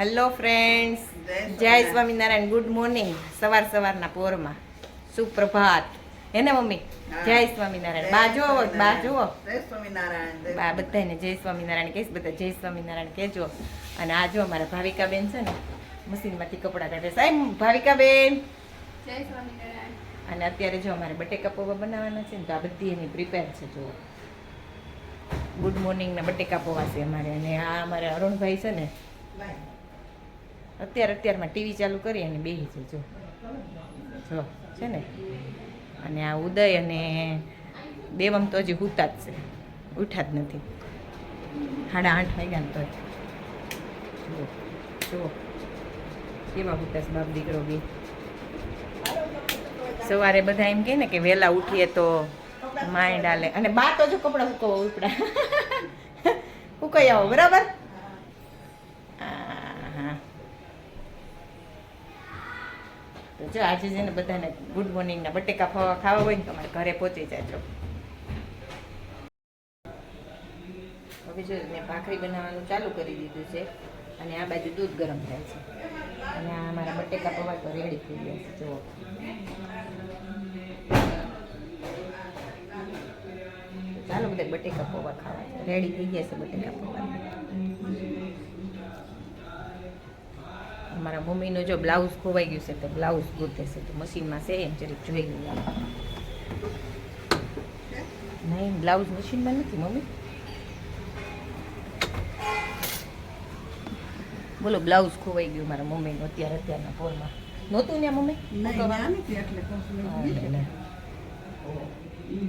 Hello friends જય Swaminarayan. Good morning સવાર સવારના પોરમાં. સુપ્રભાત. હે ને મમ્મી? જય સ્વામિનારાયણ. બા જુઓ બા જુઓ. જય સ્વામિનારાયણ જય બા બધાને જય સ્વામિનારાયણ કહીશ. બધા જય સ્વામિનારાયણ કહેજો. અને આ જો અમારા ભાવિકાબેન છે ને મશીનમાંથી કપડાં કાઢે સાહેબ ભાવિકાબેન? જય સ્વામિનારાયણ. અને અત્યારે જો અમારે બટેકા પૌવા બનાવવાના છે ને તો આ બધી એની પ્રિપેર છે જુઓ. ગુડ મોર્નિંગના બટેકા પૌવા છે અમારે. અને આ અમારે અરુણભાઈ છે ને. અત્યારે અત્યારમાં ટીવી ચાલુ કરી અને બેસી છે, જો. છે ને? અને આ ઉદય અને દેવમ તો હજી હુતા જ છે. ઉઠા જ નથી. સાડા આઠ વાગ્યા ને તો જુઓ જુઓ કેવા હુતા છે બાપ દીકરો બી? સવારે બધા એમ કહે ને કે વહેલા ઉઠીએ તો માઇન્ડ આલે અને બા તો જો કપડાં હુકવવા ઉપડા. હુકાઈ આવો, બરાબર આહા. તો જો આજે છે ને બધાને ગુડ મોર્નિંગના બટેકા ખાવા હોય ને તો અમારે ઘરે પહોંચી જાજો. હવે જો મેં ભાખરી બનાવવાનું ચાલુ કરી દીધું છે અને આ બાજુ દૂધ ગરમ થાય છે. અને આ મારા બટેકા પૌવા તો રેડી થઈ ગયા છે, જુઓ. ચાલો બધા બટેકા પૌવા ખાવા. રેડી થઈ ગયા છે બટેકા પૌવા. અમારા મમ્મીનો જો બ્લાઉઝ ખોવાઈ ગયું છે તો બ્લાઉઝ ગોતે છે તો મશીનમાં છે એમ જરીક જોઈ ગયું નહીં બ્લાઉઝ મશીનમાં નથી મમ્મી. બોલો બ્લાઉઝ ખોવાઈ ગયું મારા મમ્મીનું અત્યારે અત્યારના ફોનમાં. નહોતું ને મમ્મી? ના.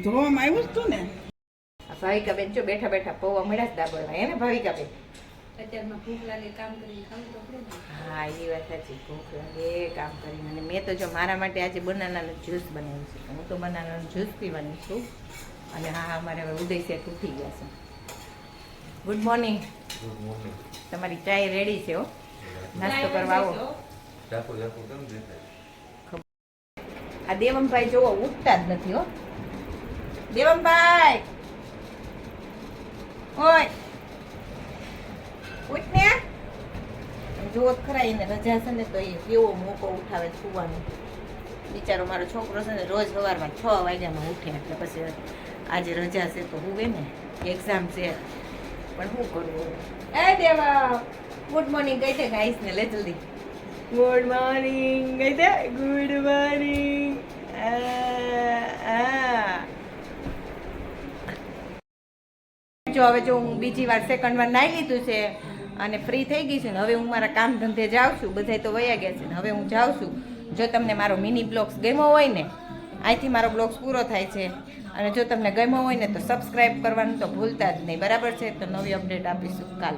ધોવામાં આવ્યું હતું ને? આ ભાવિકા બેન જો બેઠા બેઠા પૌવા મળ્યા જ દાબળવા એને ભાવિકા બેન અત્યારમાં ભૂખ લાગે કામ કરીને ખાવું તો પડે ને. હા એ વાત સાચી ભૂખ લાગે કામ કરીને. અને મેં તો જો મારા માટે આજે બનાનાનો જ્યુસ બનાવ્યું છે. હું તો બનાનાનો જ્યુસ પીવાની છું. અને હા અમારે હવે ઉદય ઉઠી ગયા છે. ગુડ મોર્નિંગ ગુડ મોર્નિંગ તમારી ચાય રેડી છે હો? નાસ્તો કરવા આવો. આ દેવમભાઈ જોવો ઉઠતા જ નથી હો. દેવમભાઈ! ઓય! ઉઠ ને જુઓ તો ખરા એને રજા છે ને તો એ કેવો મોકો ઉઠાવે સુવાનો. બિચારો મારો છોકરો છે ને રોજ સવારમાં છ વાગ્યામાં ઉઠે એટલે પછી આજે રજા છે તો હું ને એક્ઝામ છે. પણ શું કરવું એ દેવા ગુડ મોર્નિંગ કહી દે ગાઈસ ને લે જલ્દી. ગુડ મોર્નિંગ ગઈ છે ગુડ મોર્નિંગ જો હવે જો હું બીજી વાર સેકન્ડ વાર નાઈ લીધું છે અને ફ્રી થઈ ગઈ છું ને હવે હું મારા કામ ધંધે જાઉં છું, બધાય તો વયા ગયા છે ને હવે હું જાઉં છું. જો તમને મારો મિની બ્લોગ્સ ગમ્યો હોય ને અહીંથી મારો બ્લોગ્સ પૂરો થાય છે. અને જો તમને ગમ્યો હોય ને તો સબસ્ક્રાઈબ કરવાનું તો ભૂલતા જ નહીં. બરાબર છે? તો નવી અપડેટ આપીશું કાલે.